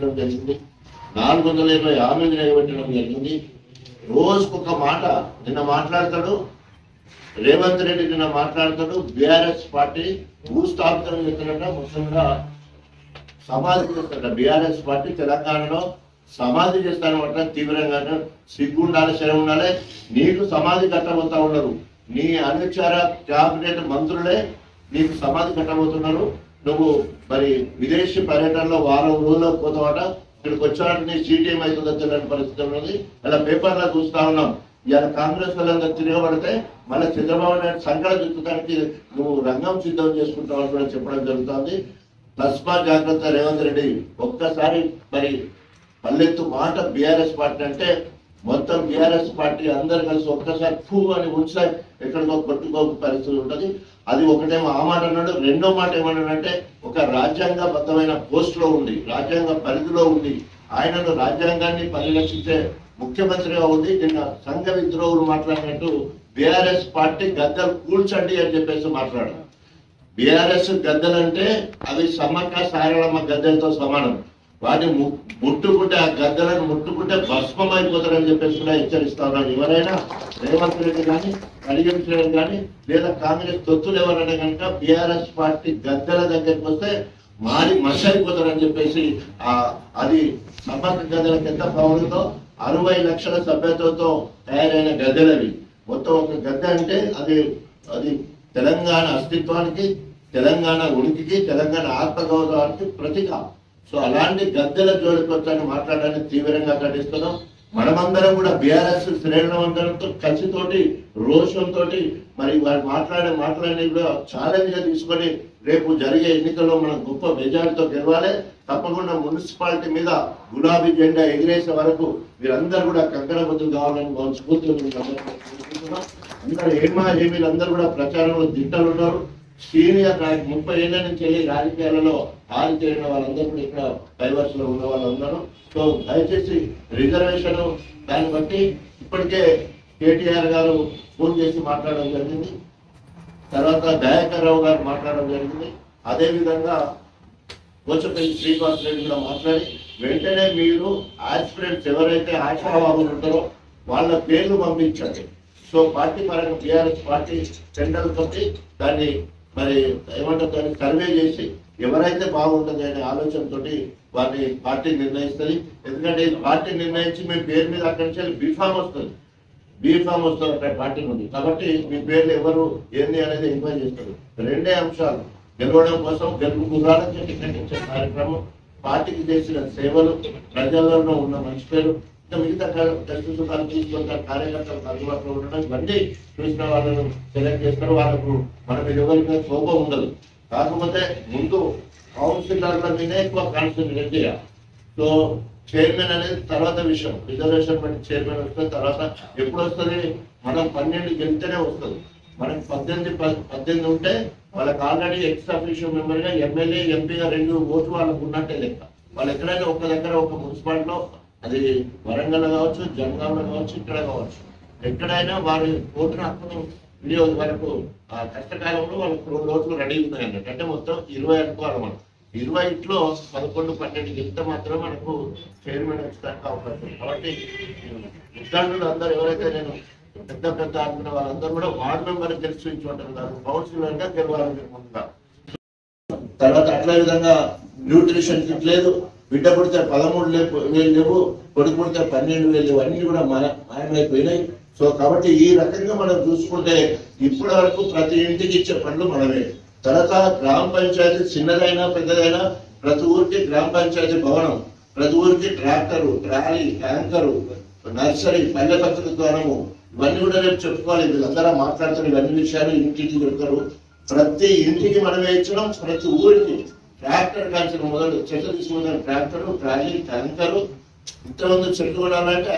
జరిగింది. నాలుగు వందల ఇరవై హామీలు నిలబెట్టడం జరిగింది. రోజుకొక మాట నిన్న మాట్లాడతాడు. రేవంత్ రెడ్డి నిన్న మాట్లాడతాడు. బీఆర్ఎస్ పార్టీ భూస్థాపితం చేస్తున్నట్ట ముఖ్యంగా సమాధి చేస్తారట బీఆర్ఎస్ పార్టీ తెలంగాణలో సమాధి చేస్తారనమాట తీవ్రంగా సిగ్గు ఉండాలి శరం ఉండాలి నీకు సమాధి కట్టబోతా ఉన్నారు. నీ అనుచార క్యాబినెట్ మంత్రులే నీకు సమాధి కట్టబోతున్నారు. నువ్వు మరి విదేశీ పర్యటనలో వారం రోజుల్లో పోతావట ఇక్కడికి వచ్చాక నీ సీట్ ఏమవుతుందో తెలియని పరిస్థితి ఉన్నది అలా పేపర్లో చూస్తా ఉన్నాం. ఇవాళ కాంగ్రెస్ వాళ్ళందరూ తిరగబడితే మళ్ళీ చంద్రబాబు నాయుడు సంకట చుట్టడానికి నువ్వు రంగం సిద్ధం చేసుకుంటావని కూడా చెప్పడం జరుగుతుంది. తస్మా జాగ్రత్త రేవంత్ రెడ్డి ఒక్కసారి మరి పల్లెత్తు మాట బీఆర్ఎస్ పార్టీ అంటే మొత్తం బీఆర్ఎస్ పార్టీ అందరు కలిసి ఒక్కసారి ఫూ అని ఉంచా ఎక్కడికో కొట్టుకోక పరిస్థితి ఉంటుంది. అది ఒకటేమో ఆ మాట అన్నాడు రెండో మాట ఏమన్నాడంటే ఒక రాజ్యాంగబద్ధమైన పోస్ట్లో ఉంది రాజ్యాంగ పరిధిలో ఉంది. ఆయనను రాజ్యాంగాన్ని పరిరక్షించే ముఖ్యమంత్రిగా ఉంది. నిన్న సంఘ విద్రోహులు మాట్లాడినట్టు బీఆర్ఎస్ పార్టీ గద్దలు కూల్చండి అని చెప్పేసి మాట్లాడారు. బీఆర్ఎస్ గద్దలంటే అవి సమక సారళమ్మ గద్దెలతో సమానం. వాడిని ము- ముట్టుకుంటే ఆ గద్దలను ముట్టుకుంటే భస్మం అయిపోతారని చెప్పేసి కూడా హెచ్చరిస్తా ఉన్నాను ఎవరైనా రేవంత్ రెడ్డి కానీ కలిగించడం కానీ లేదా కాంగ్రెస్ తొత్తులు ఎవరైనా కనుక బీఆర్ఎస్ పార్టీ గద్దెల దగ్గరికి వస్తే మారి మసైపోతారని చెప్పేసి ఆ అది సమ్మక్క గద్దెలకు ఎంత పవరుతో అరవై లక్షల సభ్యతతో తయారైన గద్దెలవి మొత్తం ఒక గద్దె అంటే అది అది తెలంగాణ అస్తిత్వానికి తెలంగాణ ఉనికికి తెలంగాణ ఆత్మగౌరవానికి ప్రతీక. సో అలాంటి గద్దెల జోలికి మాట్లాడాలని తీవ్రంగా ఖండిస్తున్నాం. మనమందరం కూడా బీఆర్ఎస్ శ్రేణులందరంతో కసితోటి రోషంతో మరి వారు మాట్లాడే మాట్లాడే కూడా ఛాలెంజ్గా తీసుకొని రేపు జరిగే ఎన్నికల్లో మనం గొప్ప మెజార్టీతో గెలవాలి. తప్పకుండా మున్సిపాలిటీ మీద గులాబీ జెండా ఎగిరేసే వరకు వీరందరూ కూడా కంకణబద్దులు కావాలని మనం స్ఫూర్తి అందరూ ఏమా ఏమీలు అందరూ కూడా ప్రచారంలో దిట్టలు ఉన్నారు సీనియర్ నాయకు ముప్పై ఏళ్ళ నుంచి వెళ్ళి రాజకీయాలలో చేయడం వాళ్ళందరూ కూడా ఇక్కడ డైవర్స్లో ఉన్న వాళ్ళందరూ. సో దయచేసి రిజర్వేషన్ దాన్ని బట్టి ఇప్పటికే కేటీఆర్ గారు ఫోన్ చేసి మాట్లాడడం జరిగింది. తర్వాత దయాకర్రావు గారు మాట్లాడడం జరిగింది. అదేవిధంగా కోచపల్లి శ్రీనివాస్ రెడ్డి కూడా మాట్లాడి వెంటనే మీరు ఆస్పిరెంట్స్ ఎవరైతే ఆశావాహులు ఉంటారో వాళ్ళ పేర్లు పంపించండి. సో పార్టీ పరంగా టీఆర్ఎస్ పార్టీ సెంట్రల్ తోటి దాన్ని మరి ఏమంటారు దాన్ని సర్వే చేసి ఎవరైతే బాగుంటుంది అనే ఆలోచనతో వారిని పార్టీ నిర్ణయిస్తుంది. ఎందుకంటే పార్టీ నిర్ణయించి మీ పేరు మీద అక్కడి నుంచి బీఫామ్ వస్తుంది. బీఫామ్ వస్తుంది అక్కడ పార్టీ నుండి. కాబట్టి మీ పేర్లు ఎవరు ఏంది అనేది ఎంక్వైరీ చేస్తారు. రెండే అంశాలు. గెలవడం కోసం గెలుపు గుర్రాలకు టికెట్ కార్యక్రమం పార్టీకి చేసిన సేవలు ప్రజల్లో ఉన్న మంచి పేరు ఇంకా మిగతా కష్టసుఖాలు తీసుకుంటారు కార్యకర్తలకు అందుబాటులో ఉండడం ఇవన్నీ చూసిన వాళ్ళను సెలెక్ట్ చేస్తారు. వాళ్ళకు మన మీద ఎవరి కోపం ఉండదు. కాకపోతే ముందు కౌన్సిలర్ల మీదే ఎక్కువ కాన్సన్ట్రేట్ చేయాలి సో చైర్మన్ అనేది తర్వాత విషయం. రిజర్వేషన్ బట్టి చైర్మన్ వస్తుంది తర్వాత ఎప్పుడు వస్తుంది? మనం పన్నెండు గెలితేనే వస్తుంది. మనకి పద్దెనిమిది ప- పద్దెనిమిది ఉంటే వాళ్ళకి ఆల్రెడీ ఎక్స్ అఫీషియల్ మెంబర్గా ఎమ్మెల్యే ఎంపీగా రెండు ఓట్లు వాళ్ళకు ఉన్నట్టే లెక్క. వాళ్ళు ఎక్కడైనా ఒక దగ్గర ఒక మున్సిపాలిటీలో అది వరంగల్ కావచ్చు జనగాంలో కావచ్చు ఇక్కడ కావచ్చు. ఎక్కడైనా వారి ఓటును హక్కును వినియోగ వరకు ఆ కష్టకాలంలో వాళ్ళకి రెండు ఓట్లు రెడీ ఉన్నాయి అన్నట్టు అంటే మొత్తం ఇరవై అనుకోవాలి మనం. ఇరవై ఇంట్లో పదకొండు పన్నెండు గెలిస్తే మాత్రం మనకు చైర్మన్ వచ్చడానికి అవకాశం కాబట్టి విద్యార్థులు అందరూ ఎవరైతే నేను పెద్ద పెద్ద అనుకున్న వాళ్ళందరూ కూడా వార్డు మెంబర్ గెలిచి ఉంటుంటారు కౌన్సిలర్గా గెలవాలని ముందుగా. తర్వాత అట్లా విధంగా న్యూట్రిషన్ కిట్ లేదు. బిడ్డ పుడితే పదమూడు వేలు లేవు కొడుకు పుడితే పన్నెండు వేలు లేవు. అన్ని కూడా మన మాయమైపోయినాయి. సో కాబట్టి ఈ రకంగా మనం చూసుకుంటే ఇప్పటి వరకు ప్రతి ఇంటికి ఇచ్చే పనులు మనమే తర్వాత గ్రామ పంచాయతీ చిన్నదైనా పెద్దదైనా ప్రతి ఊరికి గ్రామ పంచాయతీ భవనం ప్రతి ఊరికి ట్రాక్టరు ట్రాలీ ట్యాంకరు నర్సరీ పల్లె పత్రిక ద్వారము. ఇవన్నీ కూడా రేపు చెప్పుకోవాలి. వీళ్ళందరూ మాట్లాడుతున్న ఇవన్నీ విషయాలు ఇంటికి చెప్తారు ప్రతి ఇంటికి మనమే ఇచ్చడం ప్రతి ఊరికి ట్రాక్టర్ కాల్చిన మొదలు చెట్లు తీసుకున్న ట్రాక్టరు ట్రాలీ ట్యాంకరు ఇంతమంది చెట్లు కొనాలంటే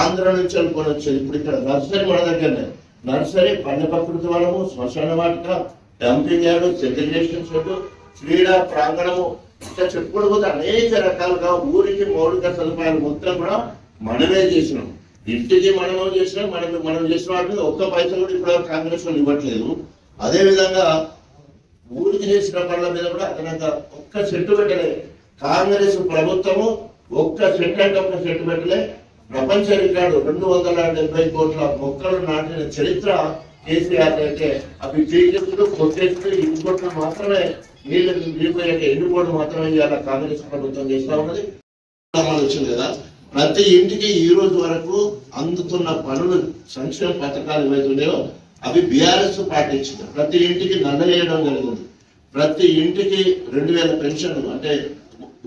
ఆంధ్ర నుంచి అనుకొని వచ్చేది ఇప్పుడు ఇక్కడ నర్సరీ మన దగ్గరనే. నర్సరీ పల్లె ప్రకృతి వనము శ్మశాన వాటిక డంపింగ్ యార్డు సెగ్రిగేషన్ షెడ్ క్రీడా ప్రాంగణము ఇంకా చెప్పుకుంటూ పోతే అనేక రకాలుగా ఊరికి మౌలిక సదుపాయాలు మొత్తం కూడా మనమే చేసినాం. ఇంటికి మనమే చేసినాం మనం మనం చేసిన వాటి మీద ఒక్క పైసలు కూడా ఇప్పుడు కాంగ్రెస్ వాళ్ళు ఇవ్వట్లేదు. అదే విధంగా ఊరికి చేసిన పనుల మీద కూడా అతనంత ఒక్క చెట్టు పెట్టలే. కాంగ్రెస్ ప్రభుత్వము ఒక్క సెట్ అంటే ఒక్క చెట్టు పెట్టలే. ప్రపంచ రికార్డు రెండు వందల డెబ్బై కోట్ల మొక్కలు నాటిన చరిత్ర కేసీఆర్ అయితే అవి పీకెత్తులు కొట్టేస్తులు ఇంకొట్లు మాత్రమే నీళ్ళు నిలిపోయాక ఎండిపోవడం మాత్రమే ఇవాళ కాంగ్రెస్ ప్రభుత్వం చేస్తా ఉన్నది? వచ్చింది కదా ప్రతి ఇంటికి ఈ రోజు వరకు అందుతున్న పనులు సంక్షేమ పథకాలు ఏవైతున్నాయో అవి బీఆర్ఎస్ పాటించింది ప్రతి ఇంటికి నల్లజేయడం జరిగింది. ప్రతి ఇంటికి రెండు వేల పెన్షన్ అంటే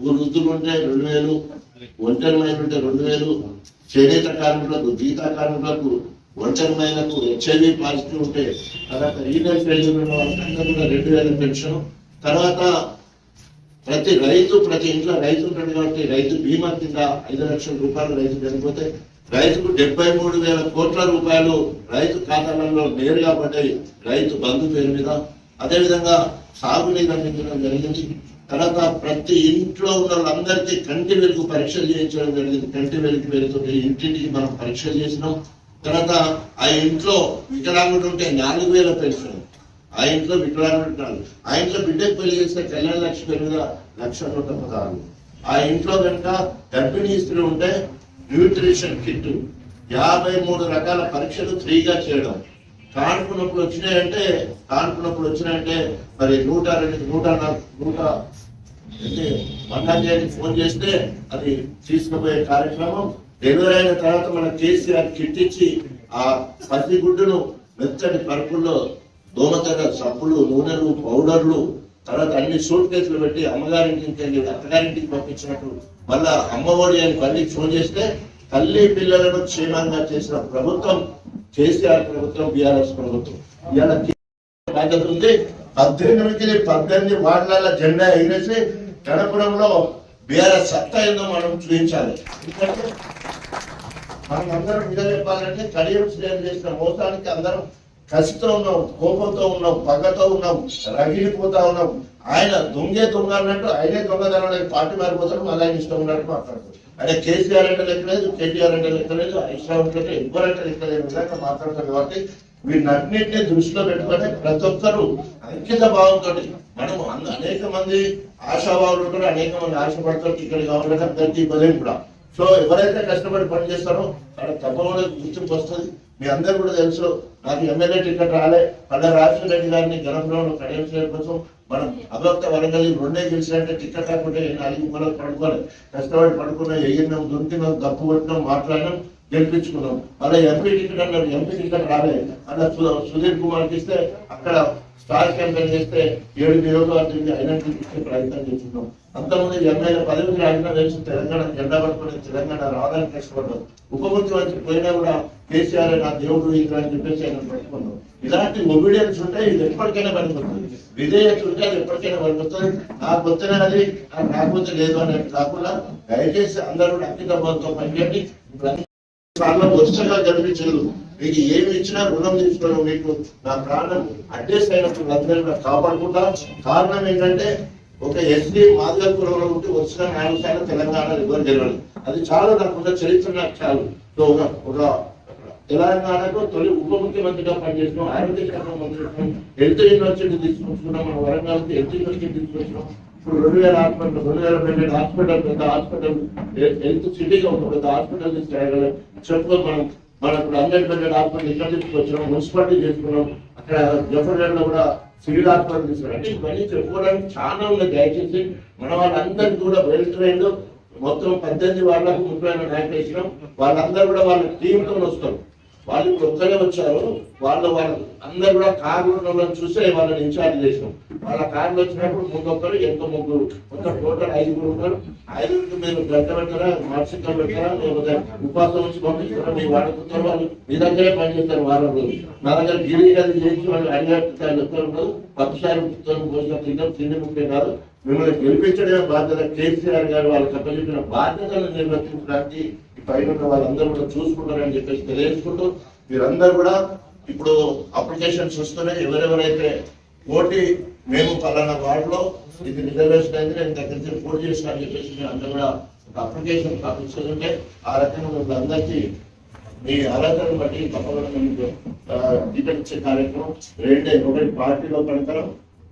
వృద్ధులు ఉంటే రెండు వేలు ఒంటరిమైన ఉంటే రెండు వేలు చేనేత కార్మికులకు గీతా కార్మికులకు ఒంటరిమైనకు హెచ్ఐవి పాజిటివ్ ఉంటే తర్వాత రీనల్ ఫెయిల్యూర్ ఉన్న కూడా రెండు వేల పెన్షన్. తర్వాత ప్రతి రైతు ప్రతి ఇంట్లో రైతు ఉంటాడు కాబట్టి రైతు బీమా కింద ఐదు లక్షల రూపాయలు రైతు చనిపోతే రైతుకు డెబ్బై మూడు వేల కోట్ల రూపాయలు రైతు ఖాతాలలో నేరుగా పడ్డాయి. రైతు బంధు పేరు మీద. అదేవిధంగా సాగునీరు అందించడం జరిగింది. తర్వాత ప్రతి ఇంట్లో ఉన్న వాళ్ళందరికీ కంటి వెలుగు పరీక్షలు చేయించడం జరిగింది. కంటి వెలుగు పేరుతో ఇంటింటికి మనం పరీక్షలు చేసినాం. తర్వాత ఆ ఇంట్లో వికలాంగుడు ఉంటే నాలుగు వేల పెన్షన్. ఆ ఇంట్లో వికలాంగుడు ఉంటాడు ఆ ఇంట్లో బిడ్డకు పెళ్ళి చేస్తే కళ్యాణ లక్ష్మి పేరు మీద లక్ష నూట పదహారు. ఆ ఇంట్లో కనుక గర్భిణీ స్త్రీ ఉంటే న్యూట్రిషన్ కిట్ యాభై మూడు రకాల పరీక్షలు ఫ్రీగా చేయడం. కాన్పు నొప్పులు వచ్చినాయంటే కాన్పు నొప్పులు వచ్చినాయంటే మరి నూట రెండు నూట నాలుగు నూట అంటే మన్నాకి ఫోన్ చేస్తే అది తీసుకుపోయే కార్యక్రమం. డెలివరీ అయిన తర్వాత మన కేసీఆర్ కిట్ ఇచ్చి ఆ పసి గుడ్డును మెత్తటి పరుపుల్లో దోమతెర సబ్బులు నూనెలు పౌడర్లు తర్వాత అన్ని సూట్ కేసులు పెట్టి అమ్మగారింటికి వెళ్ళి అత్తగారింటికి పంపించినట్టు మళ్ళా అమ్మఒడి అని మళ్ళీ ఫోన్ చేస్తే తల్లి పిల్లలను క్షేమంగా చేసిన ప్రభుత్వం కేసీఆర్ ప్రభుత్వం బీఆర్ఎస్ ప్రభుత్వం. ఇవాళ బాధ్యత ఉంది. పద్దెనిమిదికి పద్దెనిమిది వార్డుల జెండా ఎగిరేసి గణపురంలో బీఆర్ఎస్ సత్తా ఏందో మనం చూపించాలి. ఎందుకంటే మనం అందరం నిజం చెప్పాలంటే కడియం శ్రేయం చేసిన మోసానికి అందరం కసితో ఉన్నాం కోపంతో ఉన్నాం పగతో ఉన్నాం రగిలిపోతా ఉన్నాం ఆయన దొంగే దొంగ అన్నట్టు ఆయనే దొంగతనం పార్టీ మారిపోతాడు మళ్ళీ ఆయన ఇష్టం ఉన్నట్టు మాట్లాడతాడు అంటే కేసీఆర్ అంటే లెక్కలేదు కేటీఆర్ అంటే లెక్కలేదు ఇష్టం అంటే ఎవరంటే లెక్కలేదు విధంగా మాట్లాడతారు కాబట్టి వీటన్నిటిని దృష్టిలో పెట్టుకొని ప్రతి ఒక్కరు అంకిత భావంతో మనం అనేక మంది ఆశాభావులు ఉంటారు అనేక మంది ఆశపడతారు ఇక్కడ కావాలంటే అందరికీ ఇవ్వలేము కూడా. సో ఎవరైతే కష్టపడి పని చేస్తారో అక్కడ తప్పకుండా గుర్తింపు వస్తుంది. మీ అందరు కూడా తెలుసు నాకు ఎమ్మెల్యే టికెట్ రాలే. పల్లె రాజశేఖర రెడ్డి గారిని గణపురంలో కడియం చేయడం కోసం మనం అభక్త వరంగల్ రెండే గెలిచినట్టే టికెట్ రాకుంటే నాలుగు మూలకు పడుకోవాలి కష్టపడి పడుకున్నాం ఎగిరినాం దొరికినాం గప్పు కొట్టినాం మాట్లాడినాం గెలిపించుకున్నాం. అలా ఎంపీ టికెట్ అన్నారు ఎంపీ టికెట్ రాలే. అలా సుధీర్ కుమార్కి ఇస్తే అక్కడ స్టార్ క్యాంపెయిన్ చేస్తే ఏడు నియోజకవర్గం అయినట్టు ఇచ్చే ప్రయత్నం చేస్తున్నాం. అంతకుముందు ఎమ్మెల్యే పదవికి రాజీనామా చేసి తెలంగాణ జెండా పట్టుకుని తెలంగాణ రావడానికి కష్టపడ్డాం. ఉప ముఖ్యమంత్రి పోయినా కూడా కేసీఆర్ నా దేవుడు ఇది అని చెప్పేసి ఆయన పట్టుకున్నాం. ఇలాంటి ఒబీడియన్స్ ఉంటే ఇది ఎప్పటికైనా పనికొస్తుంది. విధేయత ఉంటే అది ఎప్పటికైనా పనికొస్తుంది. నాకు వస్తేనే అది నాకు రాకపోతే లేదు అనేది కాకుండా దయచేసి అందరూ కూడా అంకితభావంతో పనిచేయండి. ఇప్పుడు చాలా వరుసగా కనిపించదు. మీకు ఏమి ఇచ్చినా రుణం తీసుకోవడం మీకు నా ప్రాణం. అడ్జస్ట్ అయినప్పుడు అందరూ కాపాడుకుంటా. కారణం ఏంటంటే ఒక ఎస్సీ మాధవపురంలో ఉంటే వరుసగా నాలుగు సార్లు తెలంగాణ రివర్ జరిగింది అది చాలా నాకున్న చరిత్ర నాకు చాలు. సో ఒక ఒక తెలంగాణకు తొలి ఉప ముఖ్యమంత్రిగా పనిచేసినాం ఆరోగ్య శాఖ మంత్రి హెల్త్ యూనివర్సిటీ తీసుకొచ్చుకున్నాం మన వరంగల్కి హెల్త్ యూనివర్సిటీ తీసుకొచ్చినాం ఇప్పుడు రెండు వేల హాస్పిటల్ రెండు వేల బెడ్ హాస్పిటల్ పెద్ద హాస్పిటల్ హెల్త్ సిటీగా ఒక పెద్ద హాస్పిటల్ తీసుకురాగలం చెప్పుకో మనం. మనం ఇప్పుడు అందరి బెడ్ హాస్పిటల్ ఇక్కడ తీసుకొచ్చినాం మున్సిపాలిటీ చేసుకున్నాం. అక్కడ జఫర్గఢ్లో కూడా సివిల్ హాస్పిటల్ తీసుకున్నాం అంటే ఇవన్నీ చెప్పుకోవడానికి చాలా ఉంది దయచేసి మన వాళ్ళందరికీ కూడా వెల్ ట్రైన్డ్. మొత్తం పద్దెనిమిది వాళ్ళకు ముప్పై నాయకులు ఇచ్చినాం వాళ్ళందరూ కూడా వాళ్ళ టీంతో వస్తారు వాళ్ళు ఇప్పుడు ఒక్కరే వచ్చారు వాళ్ళు వాళ్ళు అందరు కూడా కార్లు చూసే వాళ్ళని ఇన్ఛార్జ్ చేసినాం వాళ్ళ కార్లు వచ్చినప్పుడు ముందు ఒక్కరు ఎంత ముగ్గురు. మొత్తం టోటల్ ఐదుగురు ఉన్నారు. ఐదుగురికి మీరు గంట పెట్టారా మార్చికలు పెట్టారా లేకపోతే ఉపాసం వచ్చి పంపిస్తారా? మీ వాడుకుంటారు వాళ్ళు మీ దగ్గరే పనిచేస్తారు వారం రోజులు నా దగ్గర గిరి అది చేసి వాళ్ళు అడిగారు చెప్తారు పప్పుసారి భోజనం తింటాం తిండి ముఖ్యం కాదు. మిమ్మల్ని గెలిపించడమే బాధ్యత. కేసీఆర్ గారు వాళ్ళకి అప్పచెప్పిన బాధ్యతను నిర్వర్తించడానికి పైన ఉన్న వాళ్ళందరూ కూడా చూసుకుంటారని చెప్పేసి తెలియజేసుకుంటూ మీరందరూ కూడా ఇప్పుడు అప్లికేషన్స్ వస్తున్నాయి ఎవరెవరైతే పోటీ మేము పలానా వార్డులో ఇది రిజర్వేషన్ అయింది నేను దగ్గర నుంచి పోటీ చేసిన అని చెప్పేసి మీరు అందరూ కూడా ఒక అప్లికేషన్ పంపించుకుంటే ఆ రకంగా మిమ్మల్ని అందరికీ మీ అర్హతను బట్టి తప్పకుండా మీకు ఇచ్చే కార్యక్రమం రెండే ఒకటి పార్టీలో పెడతారు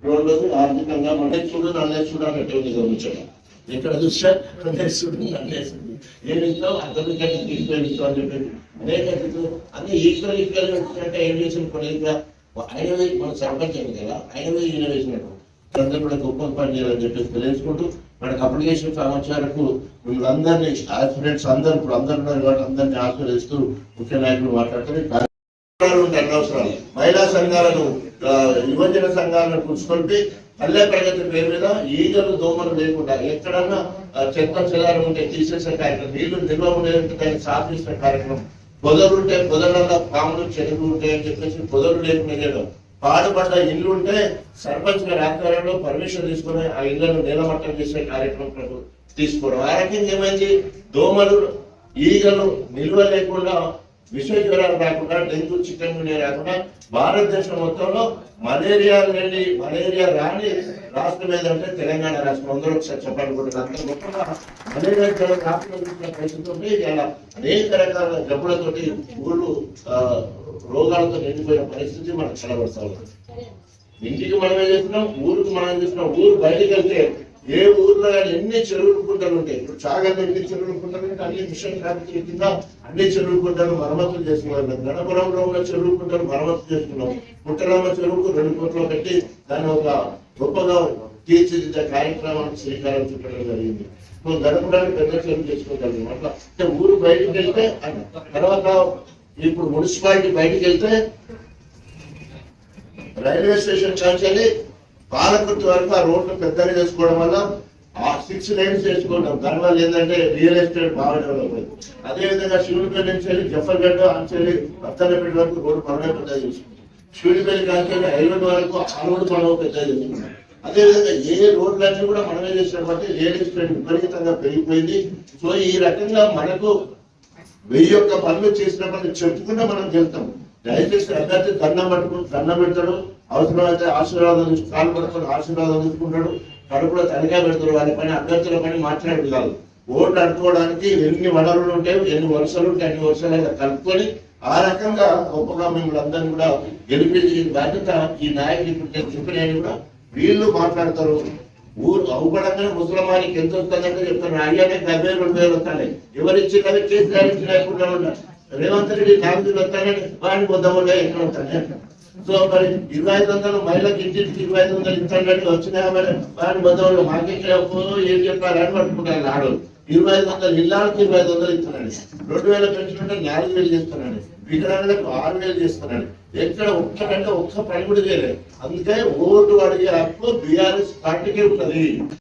రెండు ఆర్థికంగా మన చూడు నన్నే చూడాలని ఎటువంటి గమనించడం. ఎక్కడ చూసినా నన్నే చూడు. నేను ఇస్తాం అతని కంటే తీసుకొని ఇస్తాం అని చెప్పి అనేక రీతిలో అన్ని ఈక్వల్ అంటే ఏం చేసిన కొద్దిగా ఆయన మన సర్పంచ్ అయింది కదా ఆయన ఈయన వేసినట్టు. అందరూ కూడా గొప్ప పని చేయాలని చెప్పేసి తెలుసుకుంటూ మనకు అప్లికేషన్ ఫామ్ వచ్చే వరకు మిమ్మల్ని అందరినీ ఆస్పిరెంట్స్ అందరూ ఇప్పుడు అందరు ఉన్నారు కాబట్టి అందరినీ ఆస్వాదిస్తూ ముఖ్య నాయకులు మాట్లాడుతారు అవసరాలు. మహిళా సంఘాలను యువజన సంఘాలను కూర్చుకుంటే పల్లె ప్రగతి పేరు మీద ఈగలు దోమలు లేకుండా ఎక్కడన్నా చెత్త చెదారం ఉంటే తీసేసే కార్యక్రమం నీళ్ళు నిల్వ ఉండేందుకు దాన్ని సాధించిన కార్యక్రమం. పొదలు ఉంటే పొదలలో పాములు చెరువులు ఉంటాయి అని చెప్పేసి పొదలు లేకుండా చేయడం పాడుపడ్డ ఇల్లు ఉంటే సర్పంచ్ గారి ఆధ్వర్యంలో పర్మిషన్ తీసుకుని ఆ ఇళ్ళను నీలమట్టం చేసే కార్యక్రమం తీసుకోవడం. ఆ రకంగా ఏమైంది? దోమలు ఈగలు నిల్వ లేకుండా విష జ్వరాలు రాకుండా డెంగ్యూ చికెన్ గున్యా రాకుండా భారతదేశం మొత్తంలో మలేరియా లేని మలేరియా రాని రాష్ట్రం ఏదంటే తెలంగాణ రాష్ట్రం. అందరూ ఒకసారి చెప్పాలనుకుంటున్నారు. అంత గొప్పగా మలేరియా జ్వరం రాకుండా పరిస్థితి ఇలా అనేక రకాల జబ్బులతోటి ఊళ్ళు రోగాలతో నిండిపోయిన పరిస్థితి మనకు కనబడతా ఉంది. ఇంటికి మనమే చేస్తున్నాం ఊరికి మనం చేస్తున్నాం ఊరు బయటికి వెళ్తే ఏ ఊర్లో కానీ ఎన్ని చెరువులు కుంటలు ఉంటాయి? ఇప్పుడు చాగల్లో ఎన్ని చెరువులు కుంటలు ఉంటాయి? అన్ని మిషన్ క్రాంతి కింద అన్ని చెరువులు కుంటలు మరమ్మతులు చేస్తున్నాం గణపురంలో ఉన్న చెరువు కుంటలు మరమ్మతు చేసుకున్నాం పుట్టలమ్మ చెరువుకు రెండు కోట్లు పెట్టి దాన్ని ఒక గొప్పగా తీర్చిదిద్దే కార్యక్రమానికి శ్రీకారం చుట్టడం జరిగింది. ఇప్పుడు పెద్ద చెరువు చేసుకోగలిగాం. అట్లా అంటే ఊరు బయటకు వెళ్తే తర్వాత ఇప్పుడు మున్సిపాలిటీ బయటకు వెళ్తే రైల్వే స్టేషన్ కాంచాలి పాలకుర్తి వరకు ఆ రోడ్లు పెద్దగా చేసుకోవడం వల్ల ఆ సిక్స్ లైన్స్ చేసుకోవడం దానివల్ల ఏంటంటే రియల్ ఎస్టేట్ బాగా డెవలప్ అయింది. అదేవిధంగా శివుడిపల్లి నుంచి వెళ్ళి జఫర్గడ్డ అంచెల్లి భర్తలపేట వరకు రోడ్డు పనులే పెద్దగా చేసుకుంటాం. శివుడిపల్లి కాంచెల్లి ఐరోడ్ వరకు ఆ రోడ్డు పనులు పెద్దగా చేసుకుంటాం. అదేవిధంగా ఏ రోడ్లన్నీ కూడా మనమే చేసినాం బట్టి రియల్ ఎస్టేట్ విపరీతంగా పెరిగిపోయింది. సో ఈ రకంగా మనకు వెయ్యి యొక్క పనులు చేసినప్పుడు చెప్పుకుంటే మనం వెళ్తాం. దయచేసి అభ్యర్థి దండం పట్టుకుని దండం పెడతాడు. అవసరమైతే ఆశీర్వాదం కాలు పట్టుకొని ఆశీర్వాదం తీసుకుంటాడు కడుపులో తనిఖీ పెడతారు వారి పని అభ్యర్థుల పని మాట్లాడి కాదు ఓట్లు అడుకోవడానికి ఎన్ని వనరులు ఉంటాయి ఎన్ని వరుసలు ఉంటాయి అన్ని వరుసలు అయితే కలుపుకొని ఆ రకంగా గొప్పగా మిమ్మల్ని అందరినీ కూడా గెలిపించే బాధ్యత ఈ నాయకులు ఇప్పుడు నేను కూడా. వీళ్ళు మాట్లాడతారు. ఊరు అవుపడంగానే ముసలమానికి ఎంత వస్తుందంటే చెప్తాను అయ్యానే డెబ్బై రెండు వేలు వస్తాయి ఎవరు కేసీఆర్ ఇచ్చిన లేకుండా ఉన్నారు. రేవంత్ రెడ్డి నాలుగు వస్తానని. వాడిని పొద్దు ఎక్కడ వస్తాను సో మరి ఇరవై ఐదు వందలు మహిళకి ఇంటికి ఇరవై ఐదు వందలు ఇస్తానని వచ్చినా మరి? వారి పొద్దుగా మాకెక్కడ ఏం చెప్పారని పట్టుకుంటారు ఆడు. ఇరవై ఐదు వందలు ఇళ్ళకి ఇరవై ఐదు వందలు ఇస్తున్నాడు. రెండు వేల పెన్షన్ అంటే నాలుగు వేలు చేస్తున్నాడు. వికలాంగులకు ఆరు వేలు చేస్తున్నాడు. ఎక్కడ ఒక్కడంటే ఒక్క పని కూడా చేయలేదు. అందుకే ఓటు అడిగే హక్కు బీఆర్ఎస్ పార్టీకే ఉన్నది.